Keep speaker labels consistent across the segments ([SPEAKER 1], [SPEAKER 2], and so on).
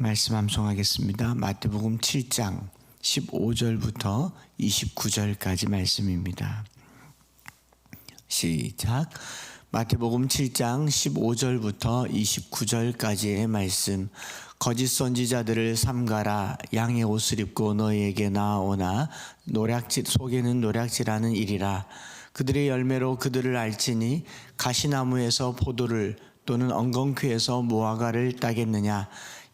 [SPEAKER 1] 말씀 암송하겠습니다. 마태복음 7장 15절부터 29절까지 말씀입니다. 시작. 마태복음 7장 15절부터 29절까지의 말씀. 거짓 선지자들을 삼가라 양의 옷을 입고 너희에게 나오나 노략질 속에는 노략질하는 일이라 그들의 열매로 그들을 알지니 가시나무에서 포도를 또는 엉겅퀴에서 무화과를 따겠느냐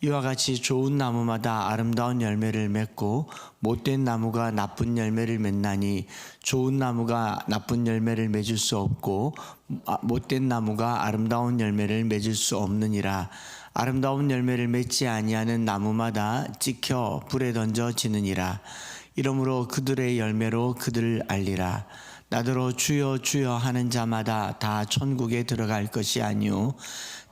[SPEAKER 1] 이와 같이 좋은 나무마다 아름다운 열매를 맺고 못된 나무가 나쁜 열매를 맺나니 좋은 나무가 나쁜 열매를 맺을 수 없고 아, 못된 나무가 아름다운 열매를 맺을 수 없느니라. 아름다운 열매를 맺지 아니하는 나무마다 찍혀 불에 던져지느니라. 이러므로 그들의 열매로 그들을 알리라. 나더러 주여 주여 하는 자마다 다 천국에 들어갈 것이 아니요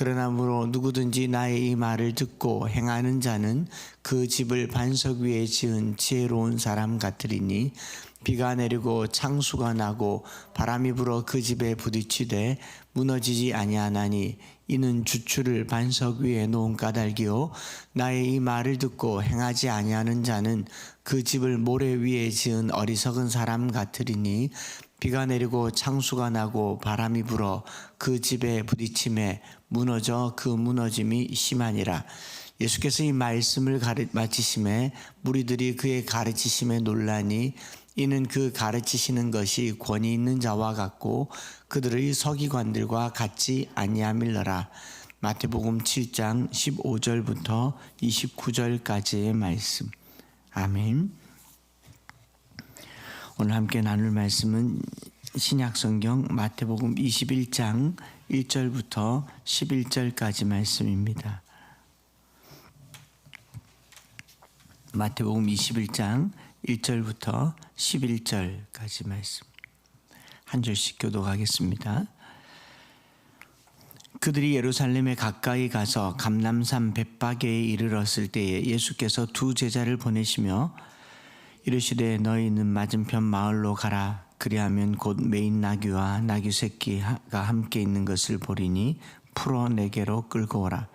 [SPEAKER 1] 그러나무로 누구든지 나의 이 말을 듣고 행하는 자는 그 집을 반석 위에 지은 지혜로운 사람 같으리니 비가 내리고 창수가 나고 바람이 불어 그 집에 부딪히되 무너지지 아니하나니 이는 주추를 반석 위에 놓은 까닭이요. 나의 이 말을 듣고 행하지 아니하는 자는 그 집을 모래 위에 지은 어리석은 사람 같으리니 비가 내리고 창수가 나고 바람이 불어 그 집에 부딪힘에 무너져 그 무너짐이 심하니라. 예수께서 이 말씀을 가르, 마치심에 무리들이 그의 가르치심에 놀라니 이는 그 가르치시는 것이 권위 있는 자와 같고 그들의 서기관들과 같지 아니함일러라. 마태복음 7장 15절부터 29절까지의 말씀. 아멘. 오늘 함께 나눌 말씀은 신약 성경 마태복음 21장 1절부터 11절까지 말씀입니다. 마태복음 21장 1절부터 11절까지 말씀. 한 절씩 교독하겠습니다. 그들이 예루살렘에 가까이 가서 감남산 벳바게에 이르렀을 때에 예수께서 두 제자를 보내시며 이르시되 너희는 맞은편 마을로 가라. 그리하면 곧 메인 나귀와 나귀 새끼가 함께 있는 것을 보리니 풀어 내게로 끌고 오라.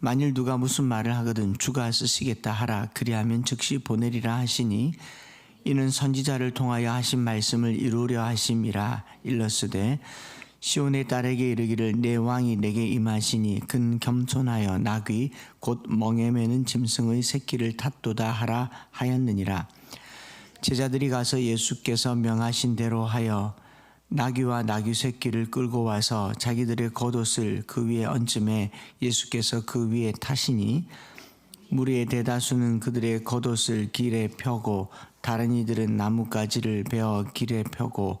[SPEAKER 1] 만일 누가 무슨 말을 하거든 주가 쓰시겠다 하라. 그리하면 즉시 보내리라 하시니 이는 선지자를 통하여 하신 말씀을 이루려 하심이라 일렀으되 시온의 딸에게 이르기를 내 왕이 내게 임하시니 근 겸손하여 나귀 곧 멍에 매는 짐승의 새끼를 탔도다 하라 하였느니라. 제자들이 가서 예수께서 명하신 대로 하여 나귀와 나귀 새끼를 끌고 와서 자기들의 겉옷을 그 위에 얹음에 예수께서 그 위에 타시니 무리의 대다수는 그들의 겉옷을 길에 펴고 다른 이들은 나뭇가지를 베어 길에 펴고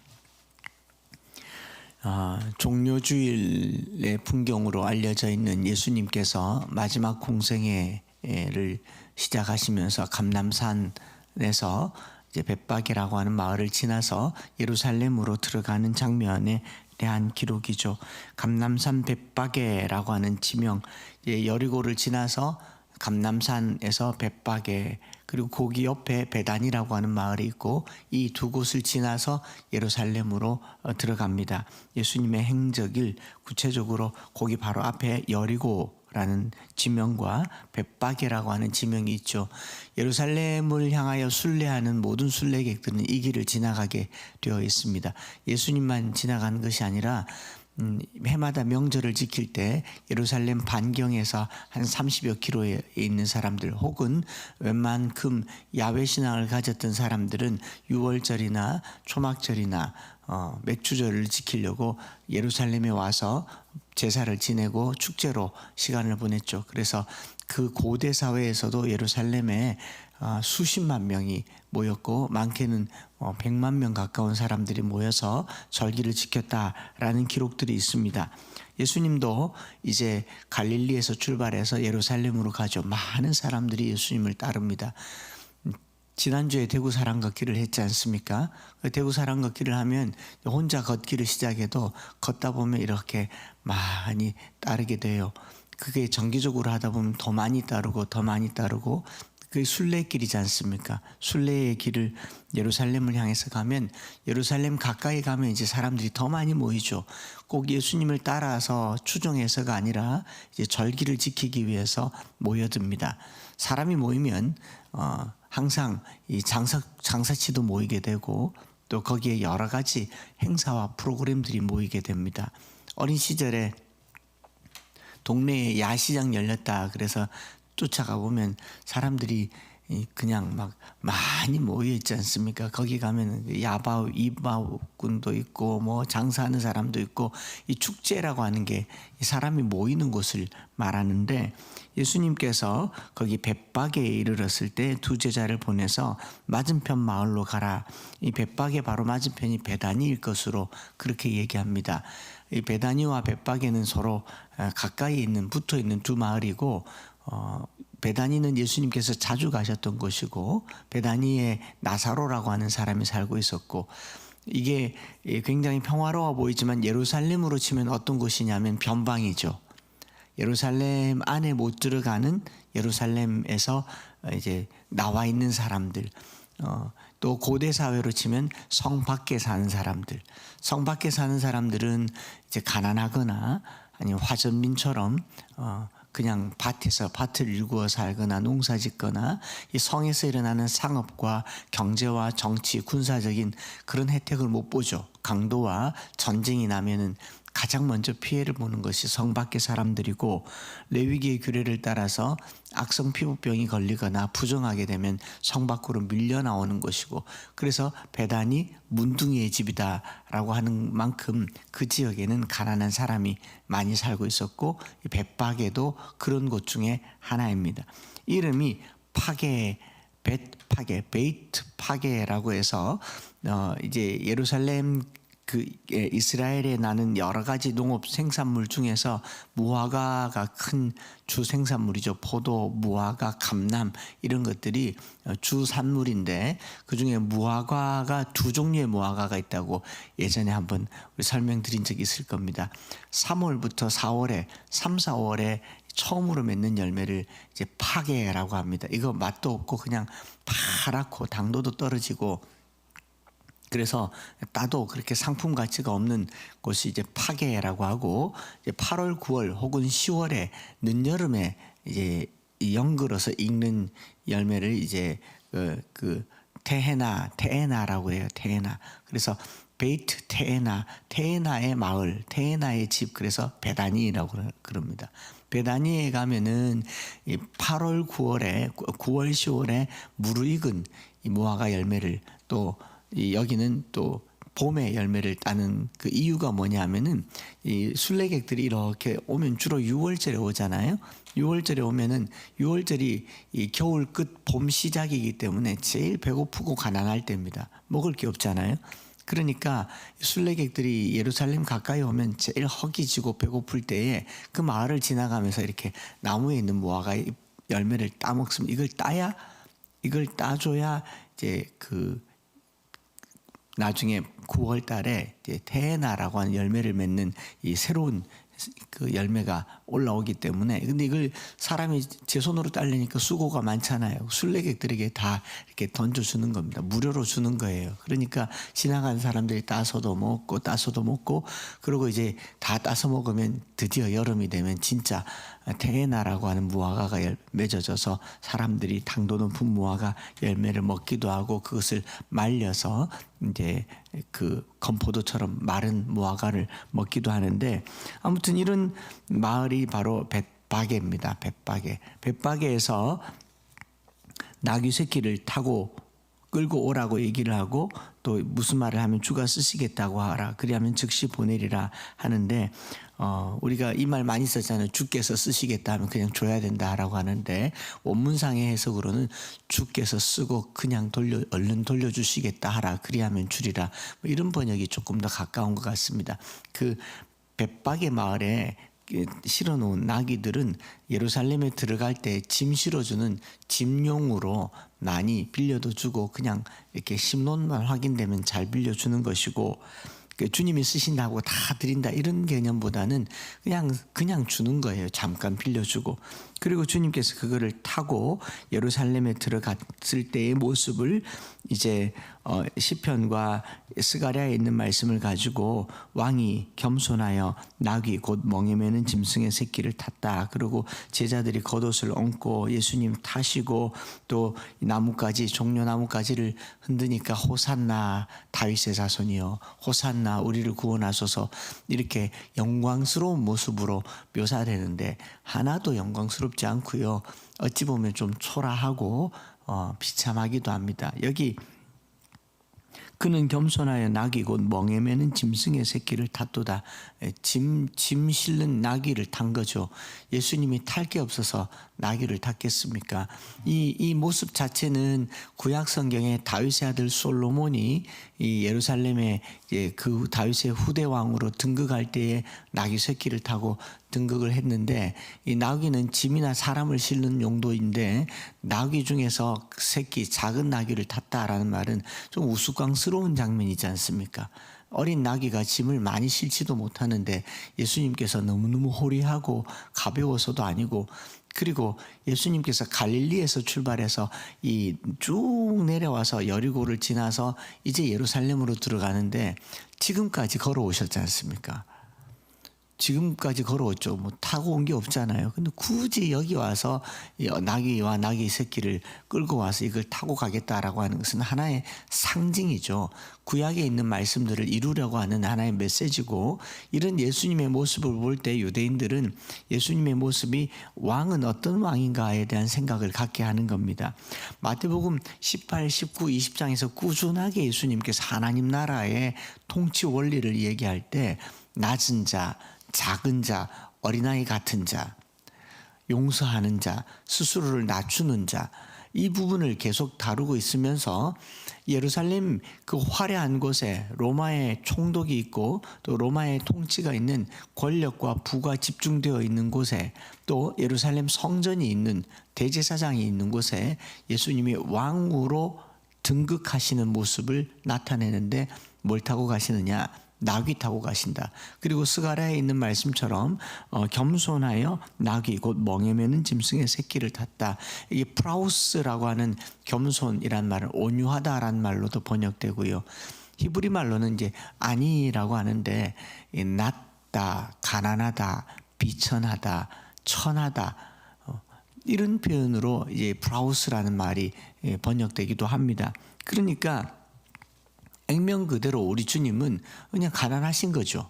[SPEAKER 1] 어, 종료주일의 풍경으로 알려져 있는 예수님께서 마지막 공생애를 시작하시면서 감남산에서 이제 벳박이라고 하는 마을을 지나서 예루살렘으로 들어가는 장면에 대한 기록이죠. 감남산 벳박에라고 하는 지명, 여리고를 지나서 감남산에서 벳박에 그리고 거기 옆에 베단이라고 하는 마을이 있고 이 두 곳을 지나서 예루살렘으로 어, 들어갑니다. 예수님의 행적일 구체적으로 거기 바로 앞에 여리고 라는 지명과 벳박이라고 하는 지명이 있죠. 예루살렘을 향하여 순례하는 모든 순례객들은 이 길을 지나가게 되어 있습니다. 예수님만 지나가는 것이 아니라 음, 해마다 명절을 지킬 때 예루살렘 반경에서 한 30여 킬로에 있는 사람들 혹은 웬만큼 야외 신앙을 가졌던 사람들은 유월절이나 초막절이나 어, 맥주절을 지키려고 예루살렘에 와서 제사를 지내고 축제로 시간을 보냈죠. 그래서 그 고대 사회에서도 예루살렘에 어, 수십만 명이 모였고 많게는 어, 100만 명 가까운 사람들이 모여서 절기를 지켰다라는 기록들이 있습니다. 예수님도 이제 갈릴리에서 출발해서 예루살렘으로 가죠. 많은 사람들이 예수님을 따릅니다. 지난주에 대구 사랑 걷기를 했지 않습니까? 그 대구 사랑 걷기를 하면 혼자 걷기를 시작해도 걷다 보면 이렇게 많이 따르게 돼요. 그게 정기적으로 하다 보면 더 많이 따르고 더 많이 따르고 그게 순례길이지 않습니까? 순례의 길을 예루살렘을 향해서 가면 예루살렘 가까이 가면 이제 사람들이 더 많이 모이죠. 꼭 예수님을 따라서 추종해서가 아니라 이제 절기를 지키기 위해서 모여듭니다. 사람이 모이면 어, 항상 이 장사 장사치도 모이게 되고 또 거기에 여러 가지 행사와 프로그램들이 모이게 됩니다. 어린 시절에 동네에 야시장 열렸다 그래서 쫓아가 보면 사람들이 이 그냥 막 많이 모여 있지 않습니까? 거기 가면 야바우 이바우꾼도 있고 뭐 장사하는 사람도 있고 이 축제라고 하는 게이 사람이 모이는 곳을 말하는데 예수님께서 거기 벳박에 이르렀을 때 두 제자를 보내서 맞은편 마을로 가라. 이 벳박의 바로 맞은편이 베다니일 것으로 그렇게 얘기합니다. 이 베다니와 벳박에는 서로 가까이 있는 붙어 있는 두 마을이고 어, 베다니는 예수님께서 자주 가셨던 곳이고 베다니에 나사로라고 하는 사람이 살고 있었고 이게 굉장히 평화로워 보이지만 예루살렘으로 치면 어떤 곳이냐면 변방이죠. 예루살렘 안에 못 들어가는 예루살렘에서 이제 나와 있는 사람들, 어, 또 고대 사회로 치면 성 밖에 사는 사람들, 성 밖에 사는 사람들은 이제 가난하거나 아니면 화전민처럼 어, 그냥 밭에서 밭을 일구어 살거나 농사 짓거나 이 성에서 일어나는 상업과 경제와 정치, 군사적인 그런 혜택을 못 보죠. 강도와 전쟁이 나면은 가장 먼저 피해를 보는 것이 성 밖의 사람들이고 레위기의 규례를 따라서 악성 피부병이 걸리거나 부정하게 되면 성 밖으로 밀려 나오는 것이고 그래서 배단이 문둥이의 집이다라고 하는 만큼 그 지역에는 가난한 사람이 많이 살고 있었고 벳박에도 그런 곳 중에 하나입니다. 이름이 파게 벳 파게 베이트 파게라고 해서 어 이제 예루살렘 그 예, 이스라엘에 나는 여러 가지 농업 생산물 중에서 무화과가 큰 주 생산물이죠. 포도, 무화과, 감남 이런 것들이 어, 주 산물인데 그 중에 무화과가 두 종류의 무화과가 있다고 예전에 한번 우리 설명드린 적이 있을 겁니다. 3월부터 4월에 3, 4월에 처음으로 맺는 열매를 이제 파게라고 합니다. 이거 맛도 없고 그냥 파랗고 당도도 떨어지고 그래서 따도 그렇게 상품 가치가 없는 곳이 이제 파게라고 하고 이제 8월, 9월 혹은 10월에 늦여름에 이제 영글어서 익는 열매를 이제 그, 그 테헤나, 테에나라고 해요. 테에나. 그래서 베이트 테에나, 테에나의 마을, 테에나의 집 그래서 베다니라고 그럽니다. 베다니에 가면은 8월, 9월에 9월, 10월에 무르익은 이 무화과 열매를 또 이 여기는 또 봄에 열매를 따는 그 이유가 뭐냐면은 이 순례객들이 이렇게 오면 주로 6월절에 오잖아요. 6월절에 오면은 6월절이 이 겨울 끝 봄 시작이기 때문에 제일 배고프고 가난할 때입니다. 먹을 게 없잖아요. 그러니까 순례객들이 예루살렘 가까이 오면 제일 허기지고 배고플 때에 그 마을을 지나가면서 이렇게 나무에 있는 무화과 열매를 따 먹습니다. 이걸 따야 이걸 따줘야 이제 그 나중에 9월 달에 테에나라고 하는 열매를 맺는 이 새로운 그 열매가 올라오기 때문에 근데 이걸 사람이 제 손으로 딸리니까 수고가 많잖아요. 순례객들에게 다 이렇게 던져 주는 겁니다. 무료로 주는 거예요. 그러니까 지나가는 사람들이 따서도 먹고 따서도 먹고 그리고 이제 다 따서 먹으면 드디어 여름이 되면 진짜 테에나라고 하는 무화과가 맺어져서 사람들이 당도 높은 무화과 열매를 먹기도 하고 그것을 말려서 이제 그 건포도처럼 마른 무화과를 먹기도 하는데 아무튼 이런 마을이 바로 벳바게입니다. 벳바게. 벳바게에서 나귀 새끼를 타고 끌고 오라고 얘기를 하고 또 무슨 말을 하면 주가 쓰시겠다고 하라. 그리하면 즉시 보내리라 하는데 어 우리가 이 말 많이 썼잖아요. 주께서 쓰시겠다 하면 그냥 줘야 된다라고 하는데 원문상의 해석으로는 주께서 쓰고 그냥 돌려 얼른 돌려주시겠다 하라. 그리하면 주리라. 뭐 이런 번역이 조금 더 가까운 것 같습니다. 그 벳박의 마을에 실어 놓은 나귀들은 예루살렘에 들어갈 때 짐 실어주는 짐용으로 많이 빌려도 주고 그냥 이렇게 심론만 확인되면 잘 빌려주는 것이고 그 주님이 쓰신다고 다 드린다 이런 개념보다는 그냥 그냥 주는 거예요. 잠깐 빌려주고 그리고 주님께서 그거를 타고 예루살렘에 들어갔을 때의 모습을 이제 어, 시편과 스가랴에 있는 말씀을 가지고 왕이 겸손하여 나귀 곧 멍에 매는 짐승의 새끼를 탔다. 그리고 제자들이 겉옷을 얹고 예수님 타시고 또 나뭇가지 종려 나뭇가지를 흔드니까 호산나 다윗의 자손이여 호산나 우리를 구원하소서 이렇게 영광스러운 모습으로 묘사되는데 하나도 영광스럽 지 않고요. 어찌 보면 좀 초라하고 어, 비참하기도 합니다. 여기 그는 겸손하여 낙이 곧 멍에 매는 짐승의 새끼를 탔도다. 짐, 짐 실는 나귀를 탄 거죠. 예수님이 탈 게 없어서 나귀를 탔겠습니까? 이, 이 모습 자체는 구약 성경에 다윗의 아들 솔로몬이 이 예루살렘에 그 다윗의 후대 왕으로 등극할 때에 나귀 새끼를 타고 등극을 했는데 이 나귀는 짐이나 사람을 실는 용도인데 나귀 중에서 새끼 작은 나귀를 탔다라는 말은 좀 우스꽝스러운 장면이지 않습니까? 어린 나귀가 짐을 많이 실지도 못하는데 예수님께서 너무너무 호리하고 가벼워서도 아니고 그리고 예수님께서 갈릴리에서 출발해서 이 쭉 내려와서 여리고를 지나서 이제 예루살렘으로 들어가는데 지금까지 걸어오셨지 않습니까? 지금까지 걸어왔죠. 뭐 타고 온 게 없잖아요. 근데 굳이 여기 와서 나귀와 나귀 새끼를 끌고 와서 이걸 타고 가겠다라고 하는 것은 하나의 상징이죠. 구약에 있는 말씀들을 이루려고 하는 하나의 메시지고 이런 예수님의 모습을 볼 때 유대인들은 예수님의 모습이 왕은 어떤 왕인가에 대한 생각을 갖게 하는 겁니다. 마태복음 18, 19, 20장에서 꾸준하게 예수님께서 하나님 나라의 통치 원리를 얘기할 때 낮은 자, 작은 자, 어린아이 같은 자, 용서하는 자, 스스로를 낮추는 자, 이 부분을 계속 다루고 있으면서 예루살렘 그 화려한 곳에 로마의 총독이 있고 또 로마의 통치가 있는 권력과 부가 집중되어 있는 곳에 또 예루살렘 성전이 있는 대제사장이 있는 곳에 예수님이 왕으로 등극하시는 모습을 나타내는데 뭘 타고 가시느냐? 나귀 타고 가신다. 그리고 스가랴에 있는 말씀처럼 어, 겸손하여 나귀 곧 멍에 매는 짐승의 새끼를 탔다. 이게 프라우스라고 하는 겸손이란 말은 온유하다라는 말로도 번역되고요. 히브리 말로는 이제 아니라고 하는데 낮다, 가난하다, 비천하다, 천하다 어, 이런 표현으로 이제 프라우스라는 말이 예, 번역되기도 합니다. 그러니까 액면 그대로 우리 주님은 그냥 가난하신 거죠.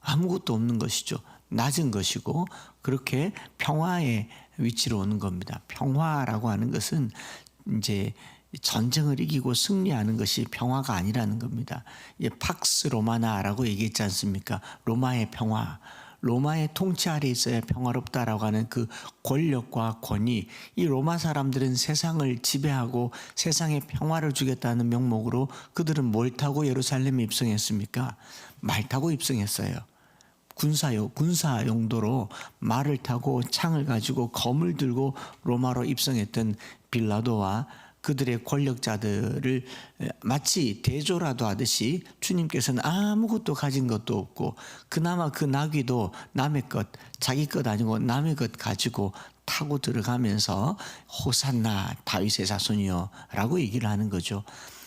[SPEAKER 1] 아무것도 없는 것이죠. 낮은 것이고 그렇게 평화의 위치로 오는 겁니다. 평화라고 하는 것은 이제 전쟁을 이기고 승리하는 것이 평화가 아니라는 겁니다. 예, 팍스 로마나라고 얘기했지 않습니까? 로마의 평화. 로마의 통치 아래 있어야 평화롭다라고 하는 그 권력과 권위, 이 로마 사람들은 세상을 지배하고 세상에 평화를 주겠다는 명목으로 그들은 뭘 타고 예루살렘에 입성했습니까? 말 타고 입성했어요. 군사요 군사 용도로 말을 타고 창을 가지고 검을 들고 로마로 입성했던 빌라도와 그들의 권력자들을 마치 대조라도 하듯이 주님께서는 아무것도 가진 것도 없고 그나마 그 나귀도 남의 것 자기 것 아니고 남의 것 가지고 타고 들어가면서 호산나 다윗의 자손이여라고 얘기를 하는 거죠.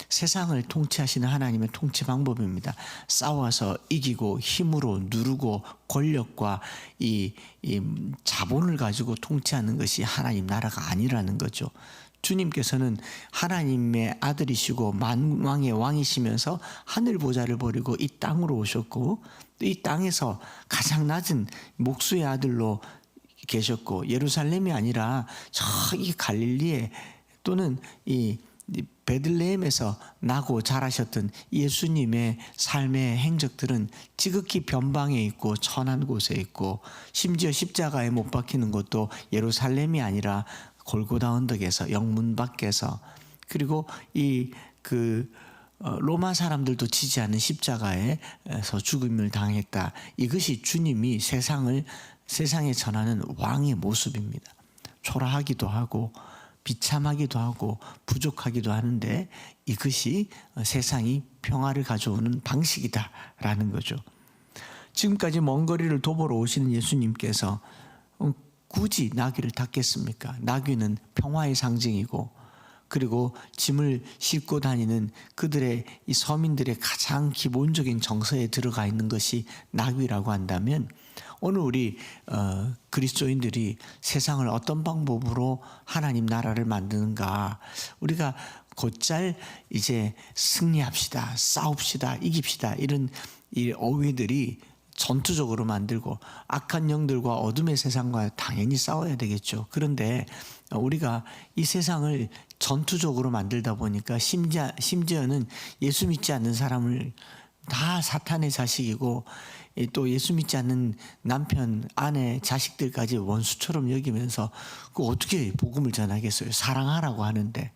[SPEAKER 1] 세상을 통치하시는 하나님의 통치 방법입니다. 싸워서 이기고 힘으로 누르고 권력과 이, 이 자본을 가지고 통치하는 것이 하나님 나라가 아니라는 거죠. 주님께서는 하나님의 아들이시고 만왕의 왕이시면서 하늘 보좌를 버리고 이 땅으로 오셨고 또이 땅에서 가장 낮은 목수의 아들로 계셨고 예루살렘이 아니라 저기 갈릴리에 또는 이이 베들레헴에서 나고 자라셨던 예수님의 삶의 행적들은 지극히 변방에 있고 천한 곳에 있고 심지어 십자가에 못 박히는 것도 예루살렘이 아니라 골고다 언덕에서 영문 밖에서 그리고 이그 로마 사람들도 지지 않는 십자가에서 죽음을 당했다. 이것이 주님이 세상을 세상에 전하는 왕의 모습입니다. 초라하기도 하고 비참하기도 하고 부족하기도 하는데 이것이 세상이 평화를 가져오는 방식이다라는 거죠. 지금까지 먼 거리를 도보러 오시는 예수님께서 어, 굳이 나귀를 닦겠습니까? 나귀는 평화의 상징이고 그리고 짐을 싣고 다니는 그들의 이 서민들의 가장 기본적인 정서에 들어가 있는 것이 나귀라고 한다면 오늘 우리 어, 그리스도인들이 세상을 어떤 방법으로 하나님 나라를 만드는가 우리가 곧잘 이제 승리합시다, 싸웁시다, 이깁시다 이런 이 어휘들이 전투적으로 만들고 악한 영들과 어둠의 세상과 당연히 싸워야 되겠죠. 그런데 우리가 이 세상을 전투적으로 만들다 보니까 심지어, 심지어는 예수 믿지 않는 사람을 다 사탄의 자식이고 또 예수 믿지 않는 남편, 아내, 자식들까지 원수처럼 여기면서 그 어떻게 복음을 전하겠어요? 사랑하라고 하는데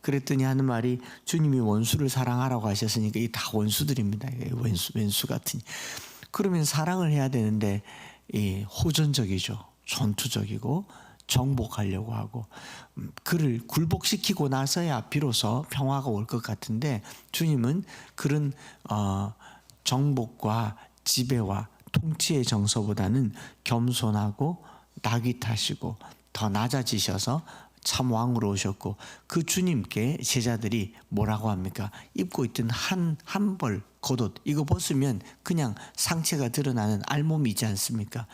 [SPEAKER 1] 그랬더니 하는 말이 주님이 원수를 사랑하라고 하셨으니까 이 다 원수들입니다. 왼수, 왼수 같은. 그러면 사랑을 해야 되는데 이 호전적이죠. 전투적이고 정복하려고 하고 음, 그를 굴복시키고 나서야 비로소 평화가 올 것 같은데 주님은 그런 어, 정복과 지배와 통치의 정서보다는 겸손하고 낙이 타시고 더 낮아지셔서 참 왕으로 오셨고 그 주님께 제자들이 뭐라고 합니까? 입고 있던 한 한벌 겉옷 이거 벗으면 그냥 상체가 드러나는 알몸이지 않습니까?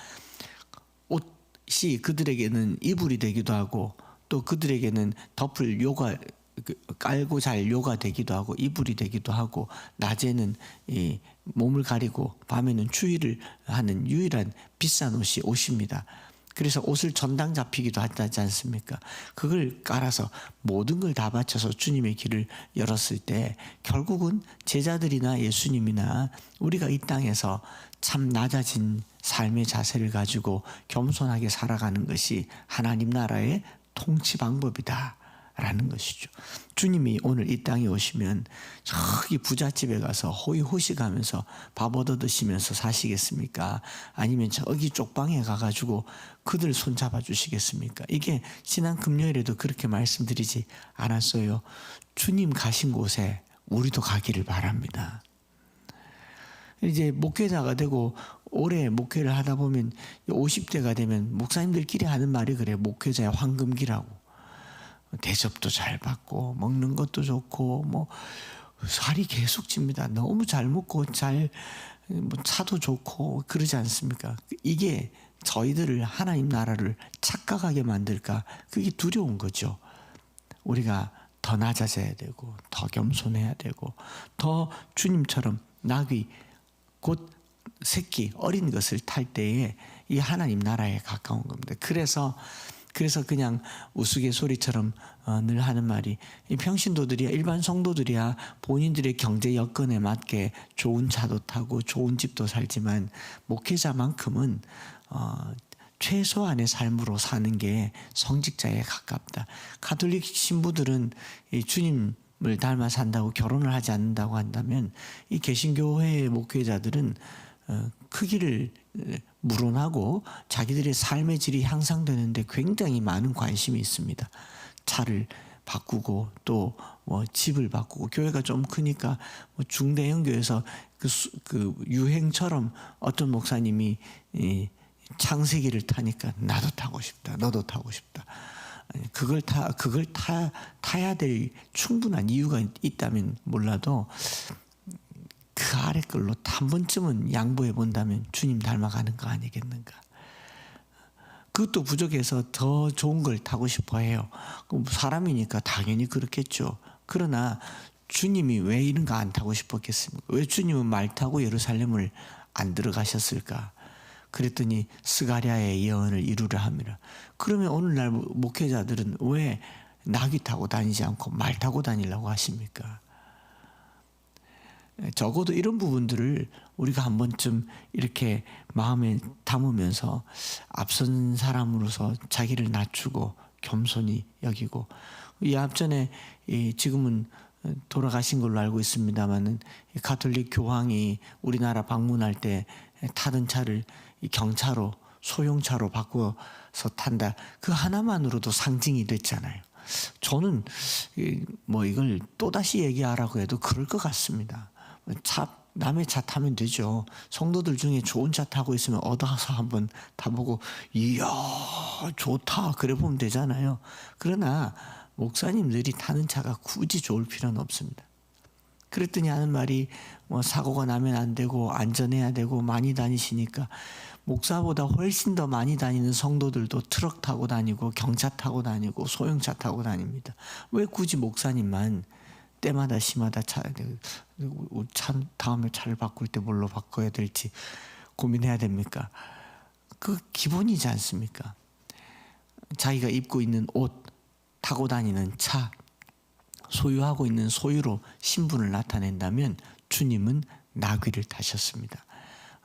[SPEAKER 1] 옷이 그들에게는 이불이 되기도 하고 또 그들에게는 덮을 요가 그 깔고 잘 요가 되기도 하고 이불이 되기도 하고 낮에는 이 몸을 가리고 밤에는 추위를 하는 유일한 비싼 옷이 옷입니다. 그래서 옷을 전당 잡히기도 하지 않습니까? 그걸 깔아서 모든 걸 다 바쳐서 주님의 길을 열었을 때 결국은 제자들이나 예수님이나 우리가 이 땅에서 참 낮아진 삶의 자세를 가지고 겸손하게 살아가는 것이 하나님 나라의 통치 방법이다. 라는 것이죠. 주님이 오늘 이 땅에 오시면 저기 부잣집에 가서 호의호식하면서 밥 얻어 드시면서 사시겠습니까? 아니면 저기 쪽방에 가가지고 그들 손잡아 주시겠습니까? 이게 지난 금요일에도 그렇게 말씀드리지 않았어요. 주님 가신 곳에 우리도 가기를 바랍니다. 이제 목회자가 되고 오래 목회를 하다 보면 50대가 되면 목사님들끼리 하는 말이 그래 목회자의 황금기라고. 대접도 잘 받고 먹는 것도 좋고 뭐 살이 계속 찝니다. 너무 잘 먹고 잘뭐 차도 좋고 그러지 않습니까? 이게 저희들을 하나님 나라를 착각하게 만들까? 그게 두려운 거죠. 우리가 더 낮아져야 되고 더 겸손해야 되고 더 주님처럼 낙이 곧 새끼 어린 것을 탈 때에 이 하나님 나라에 가까운 겁니다. 그래서 그래서 그냥 우스갯소리처럼 어, 늘 하는 말이 이 평신도들이야 일반 성도들이야 본인들의 경제 여건에 맞게 좋은 차도 타고 좋은 집도 살지만 목회자만큼은 어, 최소한의 삶으로 사는 게 성직자에 가깝다. 가톨릭 신부들은 이 주님 을 닮아 산다고 결혼을 하지 않는다고 한다면 이 개신교회의 목회자들은 어, 크기를 물어나고 자기들의 삶의 질이 향상되는데 굉장히 많은 관심이 있습니다. 차를 바꾸고 또 뭐 집을 바꾸고 교회가 좀 크니까 뭐 중대형 교회에서 그, 수, 그 유행처럼 어떤 목사님이 이 창세기를 타니까 나도 타고 싶다. 너도 타고 싶다. 그걸 타 그걸 타 타야 될 충분한 이유가 있다면 몰라도 그 아래 걸로 한 번쯤은 양보해 본다면 주님 닮아가는 거 아니겠는가? 그것도 부족해서 더 좋은 걸 타고 싶어 해요. 사람이니까 당연히 그렇겠죠. 그러나 주님이 왜 이런 거 안 타고 싶었겠습니까? 왜 주님은 말 타고 예루살렘을 안 들어가셨을까? 그랬더니 스가랴의 예언을 이루려 합니다. 그러면 오늘날 목회자들은 왜 나귀 타고 다니지 않고 말 타고 다니려고 하십니까? 적어도 이런 부분들을 우리가 한 번쯤 이렇게 마음에 담으면서 앞선 사람으로서 자기를 낮추고 겸손히 여기고 이 앞전에 이 지금은 돌아가신 걸로 알고 있습니다만은 가톨릭 교황이 우리나라 방문할 때 타던 차를 이 경차로 소형차로 바꿔서 탄다 그 하나만으로도 상징이 됐잖아요. 저는 이뭐 이걸 또 다시 얘기하라고 해도 그럴 것 같습니다. 차 남의 차 타면 되죠. 성도들 중에 좋은 차 타고 있으면 얻어서 한번 타보고 이야 좋다 그래 보면 되잖아요. 그러나 목사님들이 타는 차가 굳이 좋을 필요는 없습니다. 그랬더니 하는 말이 뭐 사고가 나면 안 되고 안전해야 되고 많이 다니시니까 목사보다 훨씬 더 많이 다니는 성도들도 트럭 타고 다니고 경차 타고 다니고 소형차 타고 다닙니다. 왜 굳이 목사님만 때마다 시마다 차, 차 다음에 차를 바꿀 때 뭘로 바꿔야 될지 고민해야 됩니까? 그 기본이지 않습니까? 자기가 입고 있는 옷, 타고 다니는 차, 소유하고 있는 소유로 신분을 나타낸다면 주님은 나귀를 타셨습니다.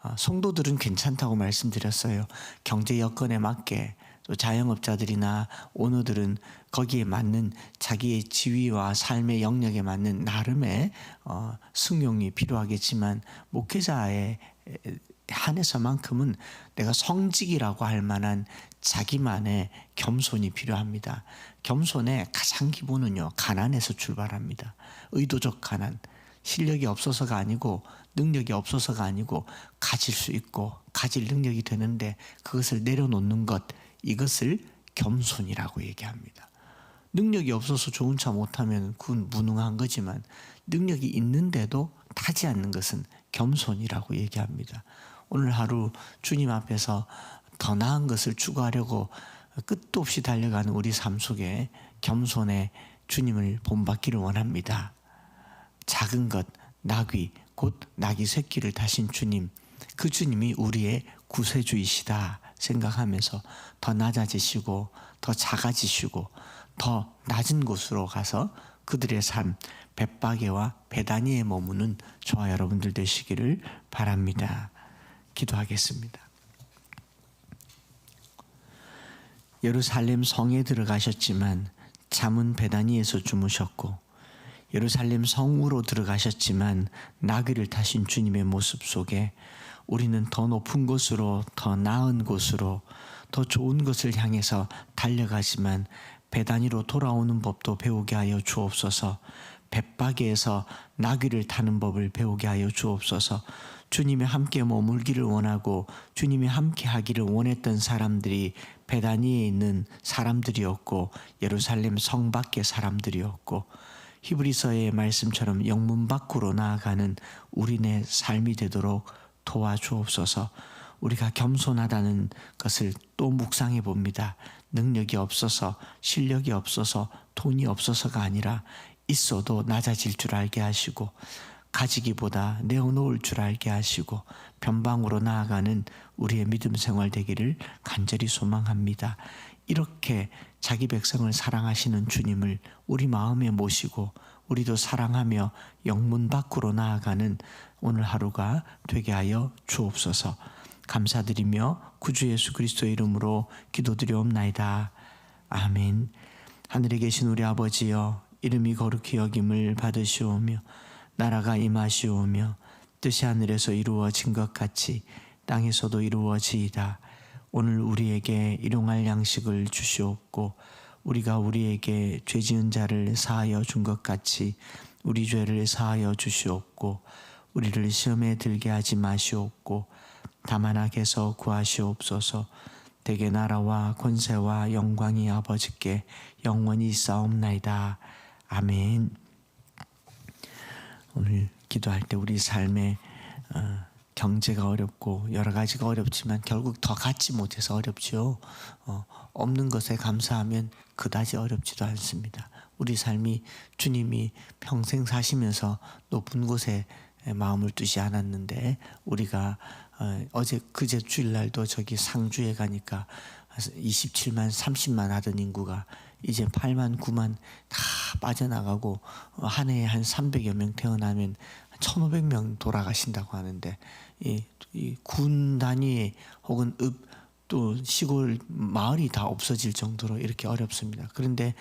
[SPEAKER 1] 어, 성도들은 괜찮다고 말씀드렸어요. 경제 여건에 맞게 또 자영업자들이나 오너들은 거기에 맞는 자기의 지위와 삶의 영역에 맞는 나름의 어, 승용이 필요하겠지만 목회자의 한해서만큼은 내가 성직이라고 할 만한 자기만의 겸손이 필요합니다. 겸손의 가장 기본은요, 가난에서 출발합니다. 의도적 가난. 실력이 없어서가 아니고, 능력이 없어서가 아니고, 가질 수 있고, 가질 능력이 되는데, 그것을 내려놓는 것, 이것을 겸손이라고 얘기합니다. 능력이 없어서 좋은 차 못하면 그건 무능한 거지만, 능력이 있는데도 타지 않는 것은 겸손이라고 얘기합니다. 오늘 하루 주님 앞에서 더 나은 것을 추구하려고 끝도 없이 달려가는 우리 삶 속에 겸손의 주님을 본받기를 원합니다. 작은 것, 나귀, 곧 나귀 새끼를 다신 주님, 그 주님이 우리의 구세주이시다 생각하면서 더 낮아지시고, 더 작아지시고, 더 낮은 곳으로 가서 그들의 삶, 벳바게와 베다니에 머무는 저와 여러분들 되시기를 바랍니다. 기도하겠습니다. 예루살렘 성에 들어가셨지만 잠은 베다니에서 주무셨고 예루살렘 성으로 들어가셨지만 나귀를 타신 주님의 모습 속에 우리는 더 높은 곳으로 더 나은 곳으로 더 좋은 것을 향해서 달려가지만 배단위로 돌아오는 법도 배우게 하여 주옵소서. 벳바게에서 나귀를 타는 법을 배우게 하여 주옵소서. 주님이 함께 머물기를 원하고 주님이 함께 하기를 원했던 사람들이 베다니에 있는 사람들이었고 예루살렘 성 밖의 사람들이었고 히브리서의 말씀처럼 영문 밖으로 나아가는 우리네 삶이 되도록 도와주옵소서. 우리가 겸손하다는 것을 또 묵상해 봅니다. 능력이 없어서, 실력이 없어서, 돈이 없어서가 아니라 있어도 낮아질 줄 알게 하시고, 가지기보다 내어놓을 줄 알게 하시고, 변방으로 나아가는 우리의 믿음 생활 되기를 간절히 소망합니다. 이렇게 자기 백성을 사랑하시는 주님을 우리 마음에 모시고, 우리도 사랑하며 영문 밖으로 나아가는 오늘 하루가 되게 하여 주옵소서. 감사드리며 구주 예수 그리스도 이름으로 기도드리옵나이다. 아멘. 하늘에 계신 우리 아버지여 이름이 거룩히 여김을 받으시오며 나라가 임하시오며 뜻이 하늘에서 이루어진 것 같이 땅에서도 이루어지이다. 오늘 우리에게 일용할 양식을 주시옵고 우리가 우리에게 죄 지은 자를 사하여 준 것 같이 우리 죄를 사하여 주시옵고 우리를 시험에 들게 하지 마시옵고 다만 악에서 구하시옵소서 대개 나라와 권세와 영광이 아버지께 영원히 싸움나이다. 아멘. 오늘 기도할 때 우리 삶에 어, 경제가 어렵고 여러 가지가 어렵지만 결국 더 갖지 못해서 어렵죠. 어, 없는 것에 감사하면 그다지 어렵지도 않습니다. 우리 삶이 주님이 평생 사시면서 높은 곳에 마음을 두지 않았는데 우리가 어, 어제 그제 주일날도 저기 상주에 가니까 27만 30만 하던 인구가 이제 8만 9만 다 빠져나가고 어, 한 해에 한 300여 명 태어나면 1,500명 돌아가신다고 하는데 이, 이 군 단위 혹은 읍 또 시골 마을이 다 없어질 정도로 이렇게 어렵습니다. 그런데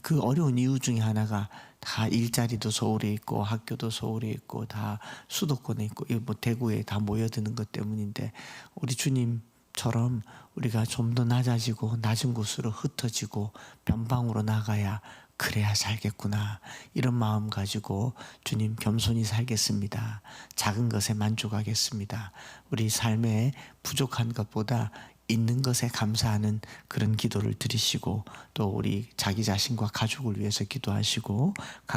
[SPEAKER 1] 그 어려운 이유 중에 하나가 다 일자리도 서울에 있고 학교도 서울에 있고 다 수도권에 있고 이뭐 대구에 다 모여드는 것 때문인데 우리 주님처럼 우리가 좀 더 낮아지고 낮은 곳으로 흩어지고 변방으로 나가야 그래야 살겠구나 이런 마음 가지고 주님 겸손히 살겠습니다. 작은 것에 만족하겠습니다. 우리 삶에 부족한 것보다 있는 것에 감사하는 그런 기도를 드리시고 또 우리 자기 자신과 가족을 위해서 기도하시고 각자